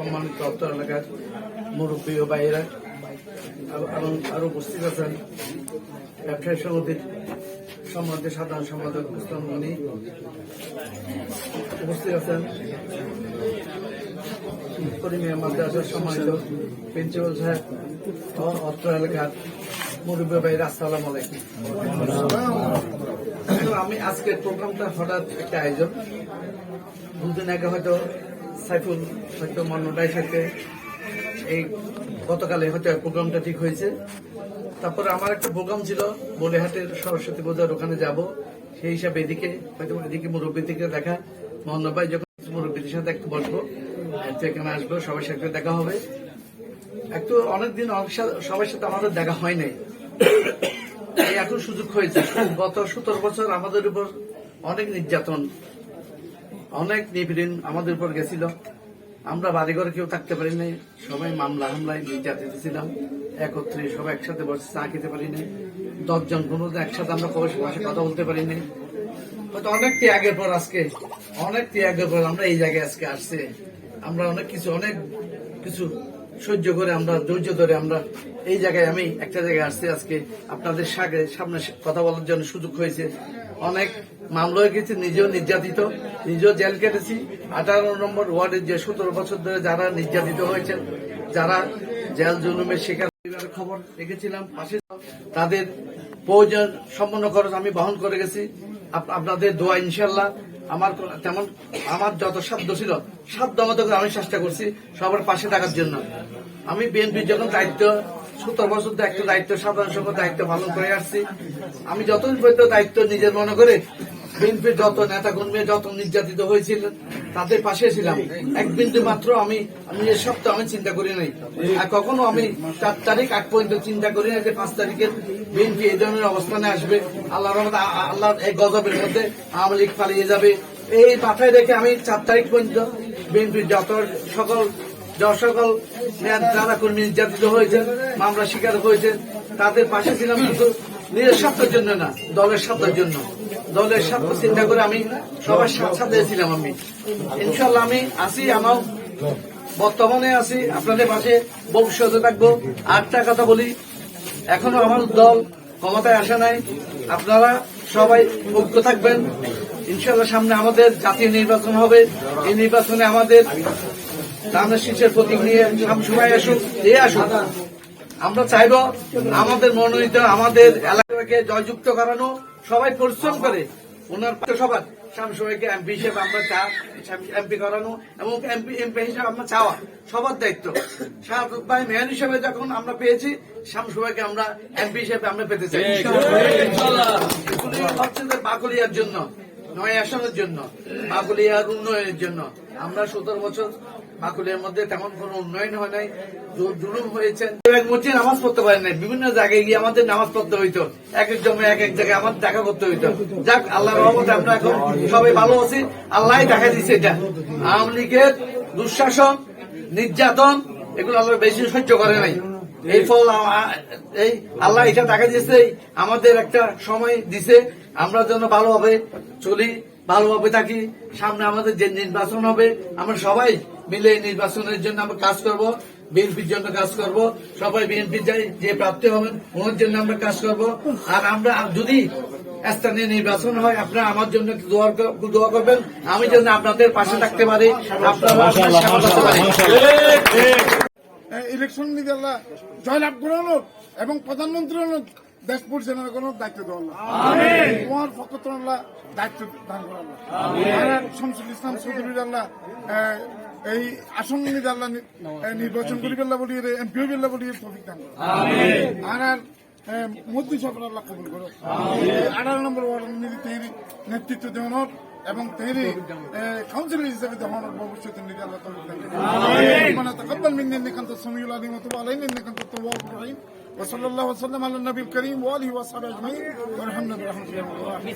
সম্মানিত অত্র এলাকার মুরব্বী ও বাইরা এবং আরও উপস্থিত আছেন। ব্যবসায়ী সমিতির সম্মানিত সাধারণ সম্পাদক ইসলাম গনি উপস্থিত আছেন। আলাইকুম। আমি আজকের প্রোগ্রামটা হঠাৎ একটা আয়োজন। দুদিন আগে হয়তো সাইফুল হয়তো মন্নটাই সাথে এই গতকালে হয়তো প্রোগ্রামটা ঠিক হয়েছে। তারপরে আমার একটা প্রোগ্রাম ছিল, বলেহাটের সরস্বতী পূজার, ওখানে যাব। সেই হিসাবে এদিকে, হয়তো এদিকে মুরব্বী থেকে দেখা। মোহন ভাই যখন মুরব্বীদের সাথে একটু বসবো এখানে আসব, সবার সাথে দেখা হবে। একটু অনেকদিন অনেক সবার সাথে আমাদের দেখা হয় নাই। এখন সুযোগ হয়েছে। গত সতেরো বছর আমাদের উপর অনেক নির্যাতন অনেক নিপীড়ন আমাদের উপর গেছিল। আমরা বাড়িঘরে কেউ থাকতে পারি নাই। সবাই মামলা হামলায় নির্যাতিত ছিলাম একত্রে সবাই একসাথে বসে চা খেতে পারি নাই। দশজন কোনো একসাথে আমরা কবে ভাষায় কথা বলতে পারি নাই। হয়তো অনেক ত্যাগের পর আজকে, অনেক ত্যাগের পর আমরা এই জায়গায় আজকে আসছে। আমরা অনেক কিছু অনেক কিছু সহ্য করে আমরা, ধৈর্য ধরে আমরা এই জায়গায় আমি একটা জায়গায় আসছি আজকে। আপনাদের সামনে কথা বলার জন্য সুযোগ হয়েছে। অনেক মামলা হয়ে গেছে, নিজেও নির্যাতিত। নিজেও জেল কেটেছি আঠারো নম্বর ওয়ার্ডের যে সতেরো বছর ধরে যারা নির্যাতিত হয়েছেন, যারা জেল জুলুমের শিকার পরিবারের খবর রেখেছিলাম, পাশে তাদের প্রয়োজন সম্পন্ন খরচ আমি বহন করে গেছি। আপ- আপনাদের দোয়া ইনশাল্লাহ আমার তেমন আমার যত সাধ্য ছিল, সাধ্য মতো করে আমি চেষ্টা করছি সবার পাশে থাকার জন্য। আমি বিএনপির যখন দায়িত্ব সত্তর বছর দায়িত্ব দায়িত্ব, সাধারণ সভা দায়িত্ব পালন করে আসছি। আমি যতদিন পর্যন্ত দায়িত্ব নিজের মনে করে বিএনপির যত নেতা কর্মী যত নির্যাতিত হয়েছিলেন, তাদের পাশে ছিলাম। এক বিন্দু মাত্র আমি আমি এ সপ্তাহ আমি চিন্তা করি নাই। আর কখনো আমি চার তারিখ আগ পর্যন্ত চিন্তা করি না যে পাঁচ তারিখের বিএনপি এই ধরনের অবস্থানে আসবে। আল্লাহ রহমত আল্লাহ এই গজবের মধ্যে আওয়ামী লীগ পালিয়ে যাবে। এই মাথায় রেখে আমি চার তারিখ পর্যন্ত বিএনপির যত সকল যে সকল যারা কর্মী নির্যাতিত হয়েছেন মামলা শিকার হয়েছেন তাদের পাশে ছিলাম কিন্তু নিজের স্বার্থের জন্য না, দলের স্বার্থের জন্য। দলের স্বার্থ চিন্তা করে আমি সবার সাথে ছিলাম আমি। ইনশাল্লাহ আমি আসি আমার বর্তমানে আছি, আপনাদের পাশে ভবিষ্যতে থাকব। আটটা কথা বলি, এখনও আমার দল ক্ষমতায় আসে নাই। আপনারা সবাই ঐক্য থাকবেন। ইনশাল্লাহ সামনে আমাদের জাতীয় নির্বাচন হবে। এই নির্বাচনে আমাদের ধানের শীষের প্রতীক নিয়ে সবসময় আসুক, এ আসুক। আমরা চাইব আমাদের মনোনীত আমাদের এলাকাকে জয়যুক্ত করানো সবাই পরিশ্রম করে। ওনার সবার। শামসবাইকে এমপি হিসেবে আমরা চা এমপি করানো এবং এমপি এমপি হিসেবে আমরা চাওয়া। সবার দায়িত্ব। শাহরুখ ভাই মেয়র হিসেবে যখন আমরা পেয়েছি শামসবাইকে আমরা এমপি হিসেবে আমরা পেতে চাই। হচ্ছে যে বাকলিয়ার জন্য নয় আসনের জন্য বাকুলিয়ার উন্নয়নের জন্য। আমরা সতেরো বছর বাকুলিয়ার মধ্যে তেমন কোনো উন্নয়ন হয় নাই জুলুম হয়েছে মসজিদ নামাজ পড়তে পারেন নাই, বিভিন্ন জায়গায় গিয়ে আমাদের নামাজ পড়তে হইতো। এক এক জমে এক এক জায়গায় আমার দেখা করতে হইতো। যাক আল্লাহ রহমতে আমরা এখন সবাই ভালো আছি আল্লাহ দেখা দিচ্ছে এটা। আওয়ামী লীগের দুঃশাসন, নির্যাতন, এগুলো আল্লাহ বেশি সহ্য করে নাই। এই ফল এই আল্লাহ এটা দেখা দিয়েছে আমাদের একটা সময় দিছে। আমরা যেন ভালোভাবে চলি, ভালোভাবে থাকি। সামনে আমাদের যে নির্বাচন হবে, আমরা সবাই মিলে নির্বাচনের জন্য আমরা কাজ করব বিএনপির জন্য কাজ করব সবাই বিএনপির যে প্রাপ্তি হবেন ওনার জন্য আমরা কাজ করব। আর আমরা যদি স্থানীয় নির্বাচন হয় আপনারা আমার জন্য দোয়া করবেন আমি যেন আপনাদের পাশে থাকতে পারি। ইলেকশন নিতে আল্লাহ জয়লাভ করানো এবং প্রধানমন্ত্রী হলো দেশ পরিচালনা করানোর দায়িত্ব দেওয়া তোমার পক্ষ তো দায়িত্ব দান করা আর শামসুল ইসলাম চৌধুরীর আল্লাহ এই আসন নিতে আল্লাহ নি- আহ, নির্বাচন করি পেল্লা বলি এমপিও পেল্লা বলি টপিক দান করো আর আর আহ, মোদী সরকার আল্লাহ কবুল করো আঠারো নম্বর ওয়ার্ড নিধি তৈরি নেতৃত্ব দেওয়ানোর এবং তৈরি কাউন্সিলর হিসেবে দেওয়ানোর ভবিষ্যতে নিতে আল্লাহ তৌফিক দান করো ربنا تقبل منا انك انت السميع العليم وتب علينا انك انت التواب الرحيم وصلى الله وسلم على النبي الكريم واله واصحابه اجمعين وارحمنا برحمتك يا رب العالمين